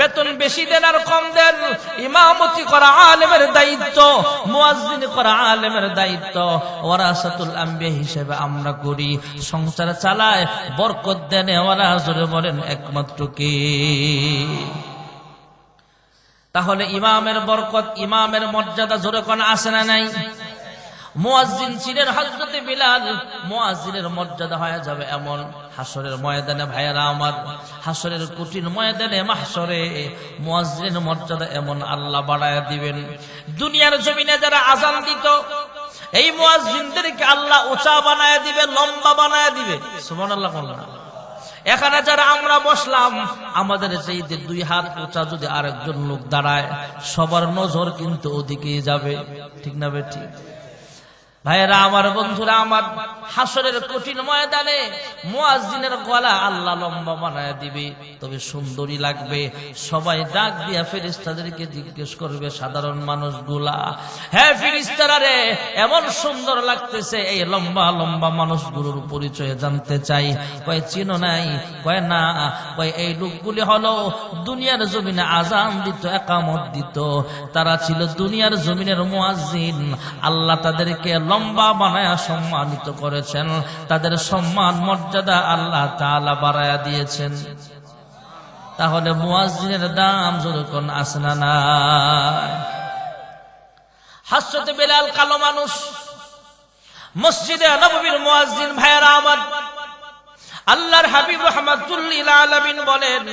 বেতন বেশি দেন আর কম দেন। ইমামতি করা আলেমের দায়িত্ব, মুয়াজ্জিন করা আলেমের দায়িত্ব। ওয়ারাসাতুল আম্বিয়া হিসেবে আমরা করি। সংসার চালায়, বরকত দেন ওরা জোরে বলেন, একমাত্র কে? তাহলে ইমামের বরকত, ইমামের মর্যাদা জোরে কোন আসে না নাই? মুয়াজ্জিন ছিলেন হযরতে বিলাল। মুয়াজ্জিনের মর্যাদা হয়ে যাবে এমন। হাসরের ময়দানে ভাইয়েরা আমার, হাসরের কঠিন ময়দানে মাহশরে মুয়াজ্জিনের মর্যাদা এমন আল্লাহ বাড়ায় দিবেন। দুনিয়ার জমিনে যারা আজান দিত, এই মুয়াজ্জিনদেরকে আল্লাহ উঁচা বানায় দিবে, লম্বা বানায় দিবে। সুবহানাল্লাহ বললাম। এখানে যারা আমরা বসলাম, আমাদের সেই দুই হাত উঁচা যদি আরেকজন লোক দাঁড়ায়, সবার নজর কিন্তু ওদিকেই যাবে। ঠিক না বে ঠিক ভাইয়েরা, আমার বন্ধুরা, আমার হাসরের কঠিন ময়দানে মুয়াজ্জিনের গলা আল্লাহ লম্বা বানায় দিবে। তবে সুন্দরী লাগবে। সবাই ডাক দিয়া ফেরিস্তাদেরকে জিজ্ঞেস করবে, সাধারণ মানুষগুলা হ্যাঁ ফেরিস্তারা রে, এমন সুন্দর লাগতেছে এই লম্বা লম্বা মানুষগুলোর পরিচয় জানতে চাই। কয়, চিনো নাই? কয়, না। কয়, এই লোকগুলি হলো দুনিয়ার জমিনে আজান দিত, একামত দিত। তারা ছিল দুনিয়ার জমিনের মুয়াজ্জিন। আল্লাহ তাদেরকে লম্বা বানায় সম্মানিত করেছেন। তাদের সম্মান, মর্যাদা আল্লাহ তাআলা বাড়ায়া দিয়েছেন। তাহলে মুয়াজ্জিনের দাম যখন আসে না নাই। হাসতে বেলাল কালো মানুষ, মসজিদে নববীর মুয়াজ্জিন ভাইয়েরা আমার, আল্লাহর হাবিব রহমাতুল্লিল আলামিন বলেন,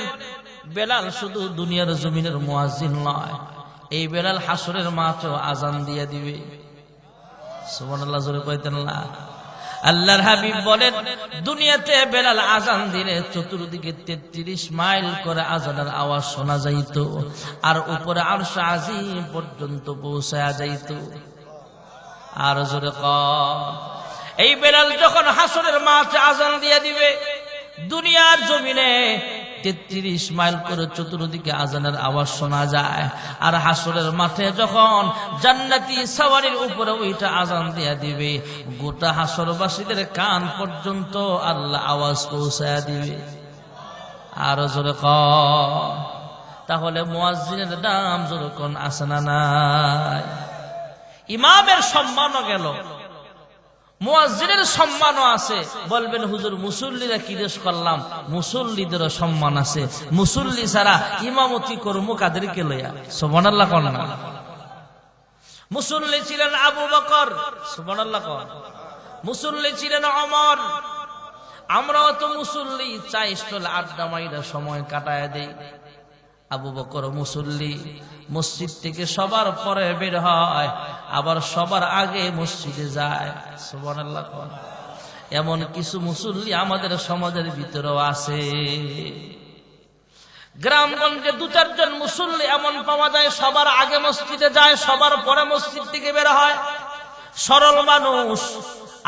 বেলাল শুধু দুনিয়ার জমিনের মুয়াজ্জিন নয়, এই বেলাল হাসরের মাত্র আজান দিয়ে দিবে। সুবহানাল্লাহ, জোরে কইতেন না আল্লাহর হাবিব বলেন, দুনিয়াতে বেলাল আজান দিলে চতুর্দিকে তেত্রিশ মাইল করে আজানের আওয়াজ শোনা যাইত, আর উপরে আরশ আজিম পর্যন্ত পৌঁছায়া যাইত। আর জোরে ক, এই বেলাল যখন হাসনের মাছ আজান দিয়ে দিবে, দুনিয়ার জমিনে তেত্রিশ মাইল করে চতুর্দিকে আজানের আওয়াজ শোনা যায়। আর হাসরের মাঠে যখন জান্নাতি সাওয়ারির উপরে ওইটা আজান দিয়া দিবে, গোটা হাসরবাসীদের কান পর্যন্ত আল্লাহ আওয়াজ পৌঁছায়া দিবে। আর জোরে ক, তাহলে মুয়াজ্জিনের দাম জোরে কোন আসে না নাই? ইমামের সম্মানও গেল। মুয়াজ্জিনের সম্মানও আছে। বলবেন, হুজুর, মুসল্লিরা কি দেশ করলাম? মুসল্লিদেরও সম্মান আছে। মুসল্লি ছাড়া ইমামতি করব কাদেরকে লইয়া? সোমানাল্লাহ কর না। মুসল্লি ছিলেন আবু বকর। সোমানাল্লাহ কর মুসল্লি ছিলেন অমর আমরাও তো মুসল্লি, চাই আড্ডা মাইরা সময় কাটায় দেই। আবু বকর মুসল্লি মসজিদ থেকে সবার পরে বের হয়, আবার সবার আগে মসজিদে যায়। কোন। এমন কিছু মুসল্লি আমাদের সমাজের ভিতরেও আছে। গ্রামগঞ্জে দু চারজন মুসল্লি এমন পাওয়া যায়, সবার আগে মসজিদে যায়, সবার পরে মসজিদ থেকে বের হয়। সরল মানুষ,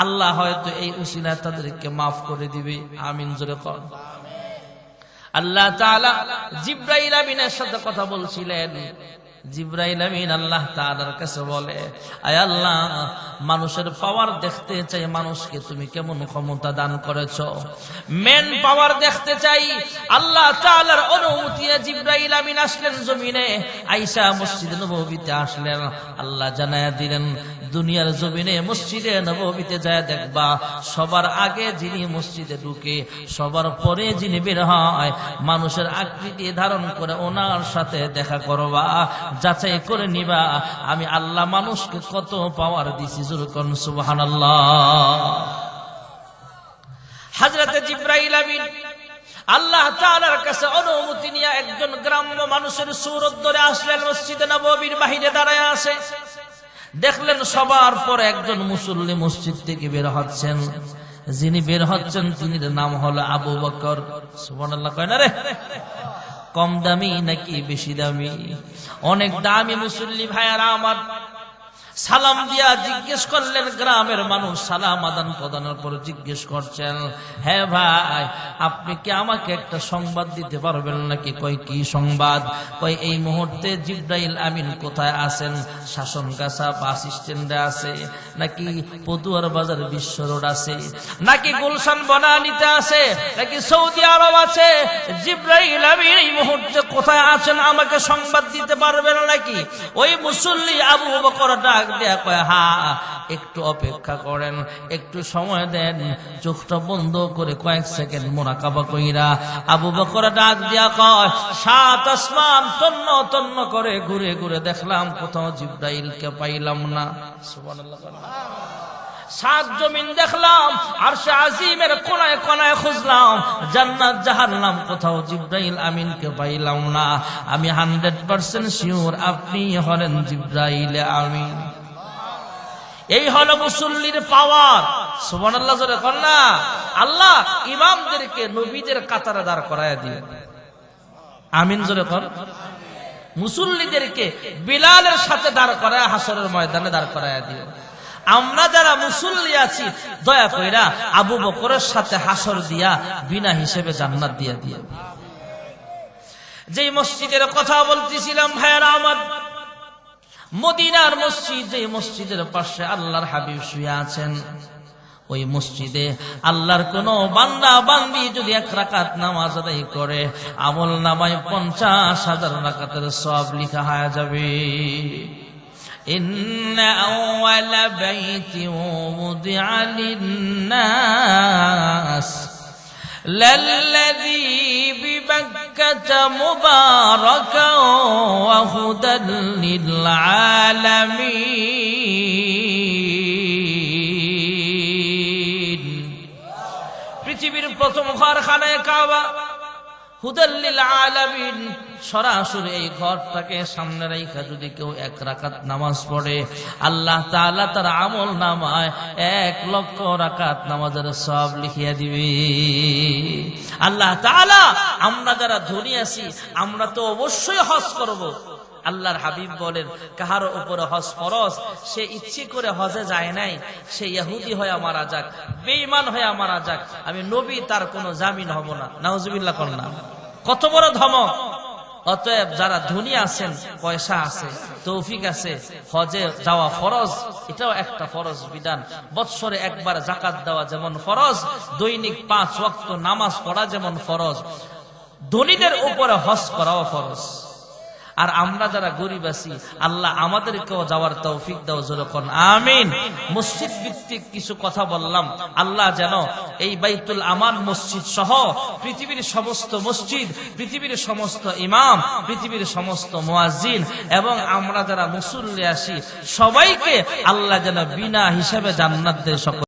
আল্লাহ হয়তো এই উসিলা তাদেরকে মাফ করে দিবে। আমিন জোরে কর আল্লাহ তাআলা জিব্রাইল আমিনের সাথে কথা বলছিলেন। জিব্রাইল আমিন আল্লাহ তাআলার কাছে বলে, আয় আল্লাহ, মানুষের পাওয়ার দেখতে চাই, মানুষকে তুমি কেমন ক্ষমতা দান করেছ? মেন পাওয়ার দেখতে চাই, আল্লাহ তাআলার অনুমতি জিব্রাইল আমিন আসলেন জমিনে। আইসা মসজিদ নববীতে আসলেন, আল্লাহ জানায়া দিলেন দুনিয়ার জমিনে মসজিদে নববীতে যায় দেখবা, সবার আগে যিনি মসজিদে ঢুকে, সবার পরে যিনি বের হয়, মানুষের আকৃতি ধারণ করে ওনার সাথে দেখা করবা, যাচাই করে নিবা, আমি আল্লাহ মানুষকে কত পাওয়ার দিছি জুরকন সুবহানাল্লাহ। হাজরতে জিব্রাইল আমিন, আল্লাহ তাআলার কাছে অনুমতি নিয়ে একজন গ্রাম্য মানুষের সুরত ধরে আসলেন মসজিদে নববীর বাহিরে দাঁড়ায় আছে। দেখলেন সবার পর একজন মুসল্লি মসজিদ থেকে বের হচ্ছেন। যিনি বের হচ্ছেন তিনি নাম হলো আবু বকর। সুবহানাল্লাহ, কয় না রে? কম দামি নাকি বেশি দামি? অনেক দামি মুসল্লি ভাইয়ারা আমার সালাম দিয়া জিজ্ঞেস করলেন, গ্রামের মানুষ সালাম আদান প্রদানের পর জিজ্ঞেস করছেন হ্যাঁ ভাই, আপনি কি আমাকে একটা সংবাদ দিতে পারবেন নাকি? কই কি সংবাদ? কই এই মুহূর্তে জিব্রাইল আমিন কোথায় আছেন? শাসন গাছা বাস স্ট্যান্ডে আছে, নাকি পদুয়ার বাজার বিশ্ব রোড আছে, নাকি গুলশান বনানিতে আছে, নাকি সৌদি আরব আছে? জিব্রাইল আমিন এই মুহূর্তে কোথায় আছেন? আমাকে সংবাদ দিতে পারবেন নাকি? ওই মুসল্লি আবু বকর ডাক দেয়া হা, একটু অপেক্ষা করেন, একটু সময় দেন। চোখটা বন্ধ করে কয়েক সেকেন্ড মোরাকাবা কইরা আবু বকর ডাক দিয়া কয়, সাত আসমান তন্ন তন্ন করে ঘুরে ঘুরে দেখলাম, কোথাও জিব্রাইলকে পাইলাম না। সাত জমিন দেখলাম আর সে আজিমের কোনায় কোনায় খুঁজলাম, জান্নাত জাহান্নাম কোথাও জিব্রাইল আমিনকে পাইলাম না। আমি হান্ড্রেড পার্সেন্ট শিওর আপনি হলেন জিব্রাইল আমিন। এই হলো মুসল্লির পাওয়ার। সুবহান আল্লাহ জোরে না। আল্লাহ ইমামদেরকে নবীদের কাতারে দাঁড় করায় দিয়ে আমিন, জোরে কর মুসল্লিদেরকে বিলালের সাথে দাঁড় করায়, হাসরের ময়দানে দাঁড় করায় দিয়ে আমরা যারা মুসল্লি আছি, দয়া কইরা আবু বকরের সাথে হাসর দিয়া বিনা হিসেবে জান্নাত দিয়া দিয়া যেই মসজিদের কথা বলতেছিলাম, ভাইয়ারা আমার মদিনার মসজিদ যে মসজিদের পাশে আল্লাহর হাবিব শুয়ে আছেন ওই মসজিদে আল্লাহর কোন বান্দা বান্দি যদি এক রাকাত নামাজ আদায় করে আমল নামায় পঞ্চাশ হাজার রাকাতের সব লিখা হয়ে যাবে إن أول بيت وضع للناس للذي ببكة مباركا وهدى للعالمين পৃথিবীর প্রথম ঘর খানায় কাবা হুদাল্লিল আলামিন, সরাসরি এই ঘরটাকে সামনে রেখা যদি কেউ এক রাকাত নামাজ পড়ে, আল্লাহ তাআলা তার আমল নামায় এক লক্ষ রাকাত নামাজের সব লিখিয়া দিবে। আল্লাহ তাআলা, আমরা যারা ধনী আছি, আমরা তো অবশ্যই হজ করব। আল্লাহর হাবিব বলেন, কাহার উপরে হজ ফরজ? সে ইচ্ছে করে হজে যায় নাই। সে ইহুদি হয়ে মারা যাক, বেঈমান হয়ে মারা যাক। আমি নবী, তার কোনো জামিন হব না। নাউজুবিল্লাহ কর না। কত বড় ধমক। অতএব যারা ধনী আছেন, পয়সা আছে, তৌফিক আছে, হজে যাওয়া ফরজ, এটাও একটা ফরজ বিধান। বৎসরে একবার জাকাত দেওয়া যেমন ফরজ, দৈনিক পাঁচ ওয়াক্ত নামাজ পড়া যেমন ফরজ। ধনীদের উপরে হজ করাও ফরজ। আর আমরা যারা গরিব আছি, আল্লাহ আমাদেরকেও যাওয়ার তৌফিক দাও যেরকম আমিন। মসজিদ ভিত্তিক কিছু কথা বললাম। আল্লাহ যেন এই বাইতুল আমান মসজিদ সহ পৃথিবীর সমস্ত মসজিদ, পৃথিবীর সমস্ত ইমাম, পৃথিবীর সমস্ত মোয়াজিন এবং আমরা যারা মুসল্লি আসি সবাইকে আল্লাহ যেন বিনা হিসাবে জান্নাত দেয় সকল